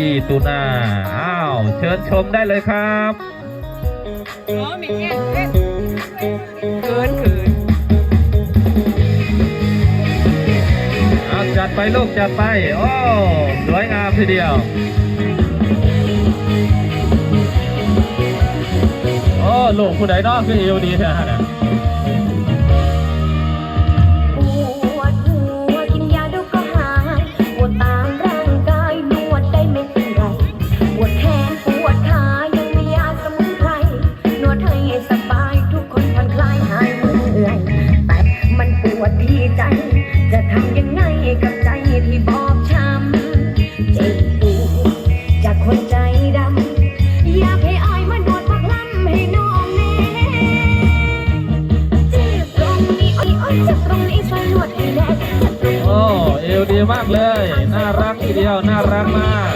ที่ตูน่าอ้าว เชิญชมได้เลยครับออมีเงี้ยเล่นเกินเกินเอาจัดไปลูกจัดไป โอ้สวยงามทีเดียว โอ้ลูกคุณไหนนอกก็เอวดีแท้ฮนี่ย โอ้เอวดีมากเลย น่ารักทีเดียว น่ารักมาก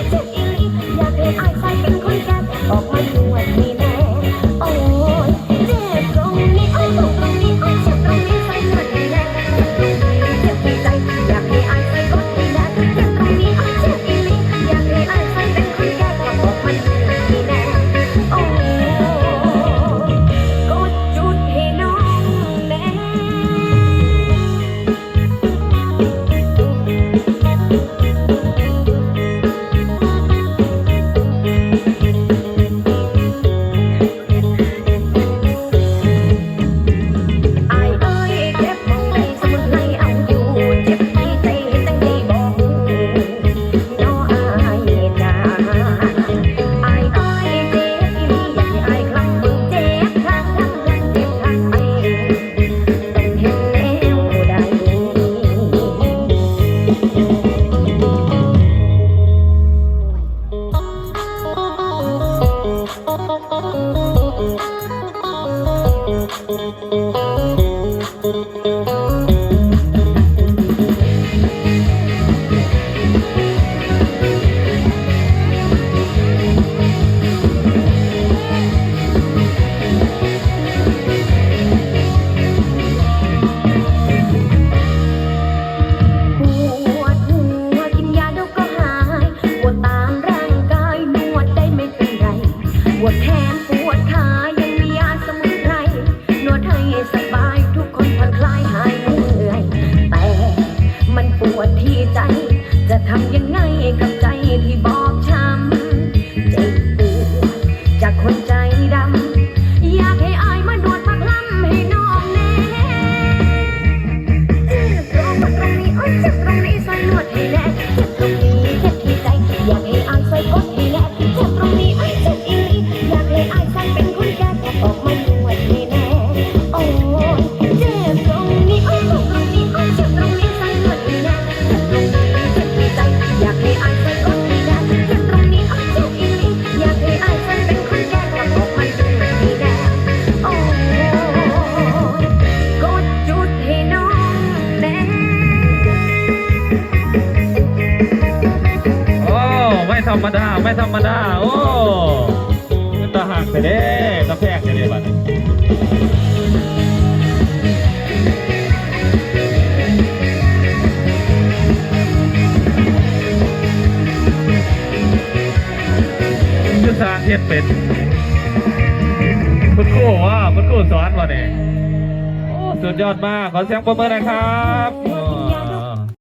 Thank you. ทำยังไงกับใจที่บอกช้ำเจ็บปวดจากคนใจดำอยากให้อายมาดวดพักล้ำให้น้องแน่เจ็บตรงตรงนี้โอ้ยเจ็บตรงนี้ซอยนวดให้แน่เจ็บตรงนี้ ธรรมดา ไม่ธรรมดา โอ้ตาหักไปเด้ตาแพกไปเด้บัดนี้คืาเฮ็ดเป็นพุทโกว่าพุทโกสอนวะเนี่ยโอ้สุดยอดมาก ขอเสียงปรบมือหน่อยครับ